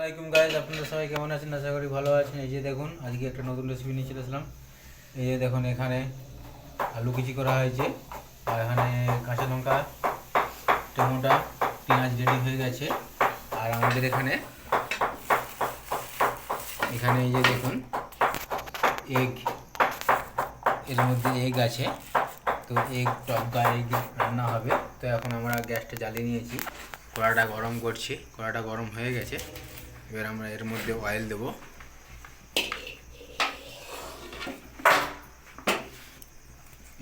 আসসালামাইকুম গাইজ আপনারা সবাই কেমন আছেন? আশা করি ভালো আছেন। এই যে দেখুন, আজকে একটা নতুন রেসিপি নিয়ে চলে আসলাম। এই যে দেখুন, এখানে আলু কুচি করা হয়েছে, আর এখানে কাঁচা লঙ্কা, টমেটো, পেঁয়াজ রেডি হয়ে গেছে। আর আমাদের এখানে এখানে এই যে দেখুন এগ এর মধ্যে এগ আছে। তো এগ টপকা এগ রান্না হবে। তো এখন আমরা গ্যাসটা জ্বালিয়ে নিয়েছি। কড়াটা গরম করছি। কড়াটা গরম হয়ে গেছে। এবার আমরা এর মধ্যে অয়েল দেবো।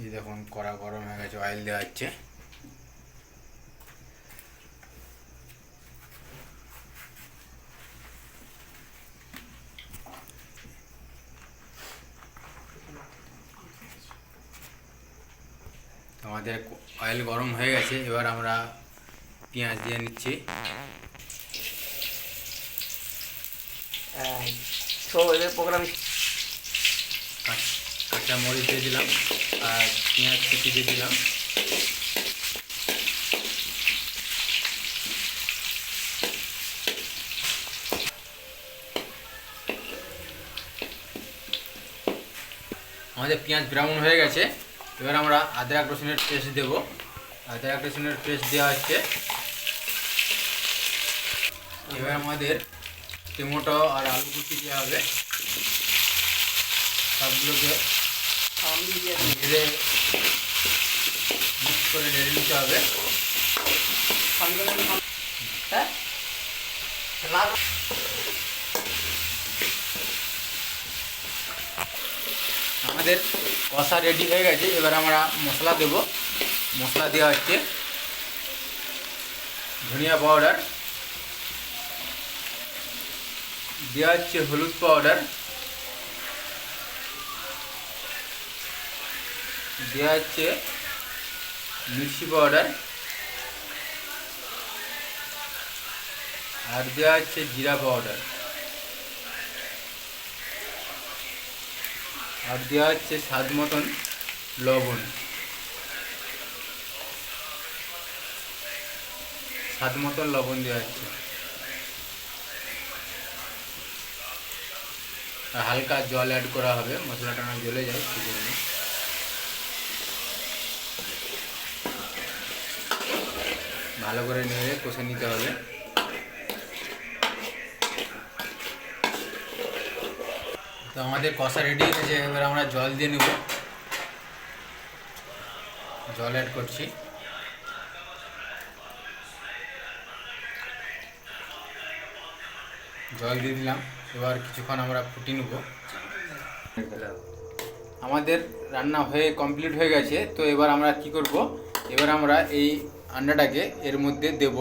এই দেখুন, কড়া গরম হয়ে গেছে অয়েল দেওয়া হচ্ছে। আমাদের অয়েল গরম হয়ে গেছে, এবার আমরা পেঁয়াজ দিয়ে নিচ্ছি। তো এদের প্রোগ্রাম কাঁচ- মরিচ দিয়ে দিলাম, আর পেঁয়াজ কুচি দিয়ে দিলাম। আমাদের পেঁয়াজ ব্রাউন হয়ে গেছে, এবার আমরা আদা রসুনের পেস্ট দেবো। আদা রসুনের পেস্ট দেওয়া হচ্ছে। এবার আমাদের টমেটো আর আলু কুচি দেওয়া হবে সবগুলোকে নেড়ে মিক্স করে নেড়ে নিতে হবে হ্যাঁ আমাদের কষা রেডি হয়ে গেছে। এবার আমরা মশলা দেব। মশলা দেওয়া হচ্ছে ধনিয়া পাউডার দেওয়া হচ্ছে হলুদ পাউডার দেওয়া হচ্ছে মির্চি পাউডার আর দেওয়া হচ্ছে জিরা পাউডার আর দেওয়া হচ্ছে স্বাদ মতন লবণ। স্বাদ মতন লবণ দেওয়া হচ্ছে। হালকা জল অ্যাড করা হবে, মশলাটা না জ্বলে যায়, সেজন্য। ভালো করে নেড়ে কষে নিতে হবে। তো আমাদের কষা রেডি হয়ে গেছে, এবার আমরা জল দিয়ে নেব। জল অ্যাড করছি। জল দিয়ে দিলাম। এবার কিছুক্ষণ আমরা ফুটিয়ে নেব। আমাদের রান্না হয়ে কমপ্লিট হয়ে গেছে, তো এবার আমরা কি করব? এবার আমরা এই আন্ডাটাকে এর মধ্যে দেব,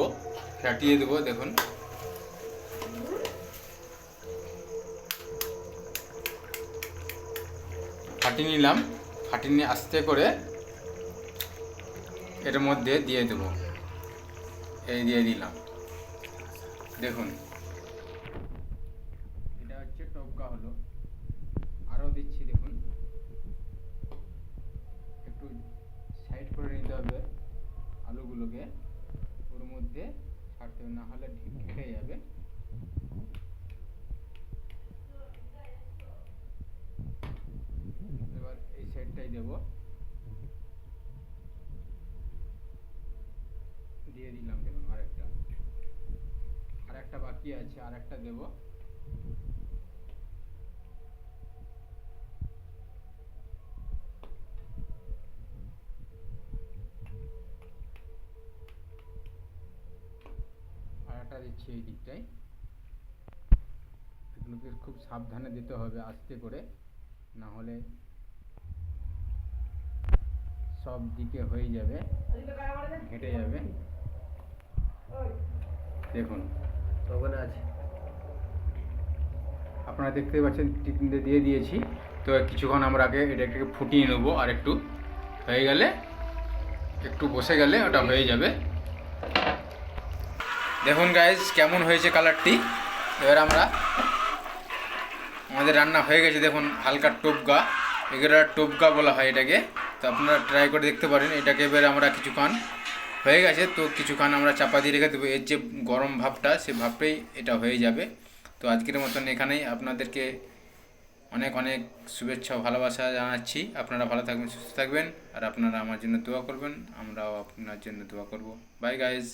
ফাটিয়ে দেবো, দেখুন। ফাটিয়ে নিলাম, ফাটিয়ে নিয়ে আস্তে করে এর মধ্যে দিয়ে দেব। এই দিয়ে দিলাম। দেখুন। টপকা হলো। আরও দিচ্ছি, দেখুন। একটু সাইড করে নিতে হবে আলুগুলোকে। ওর মধ্যে ছাড়তে হবে, না হলে ঘেটে যাবে। এবার এই সাইডটাই দেব। দিয়ে দিলাম, দেখুন আরেকটা। আরেকটা বাকি আছে, আরেকটা দেব। আরেকটা দিচ্ছি এই দিকটায় এগুলোকে খুব সাবধানে দিতে হবে আস্তে করে। না হলে সব দিকে হয়ে যাবে ঘেটে যাবে। দেখুন। ওখানে আছে। আপনারা দেখতে পাচ্ছেন টিফিনটা দিয়ে দিয়েছি। তো কিছুক্ষণ আমরা আগে এটাকে ফুটিয়ে নেব আর একটু। হয়ে গেলে একটু বসে গেলে ওটা হয়ে যাবে। দেখুন গাইজ কেমন হয়েছে কালারটি এবার আমরা আমাদের রান্না হয়ে গেছে, দেখুন, হালকা টোপগা এগুলো টোপগা বলা হয় এটাকে। তো আপনারা ট্রাই করে দেখতে পারেন, এটাকে এবার আমরা কিছুক্ষণ হয়ে গেছে, তো কিছুক্ষণ আমরা চাপা দিয়ে রেখে দেবো। এর যে গরম ভাবটা, সে ভাবটাই এটা হয়ে যাবে। তো আজকের মতন এখানেই আপনাদেরকে অনেক অনেক শুভেচ্ছা ভালোবাসা জানাচ্ছি। আপনারা ভালো থাকবেন, সুস্থ থাকবেন, আর আপনারা আমার জন্য দোয়া করবেন, আমরাও আপনার জন্য দোয়া করব। By guys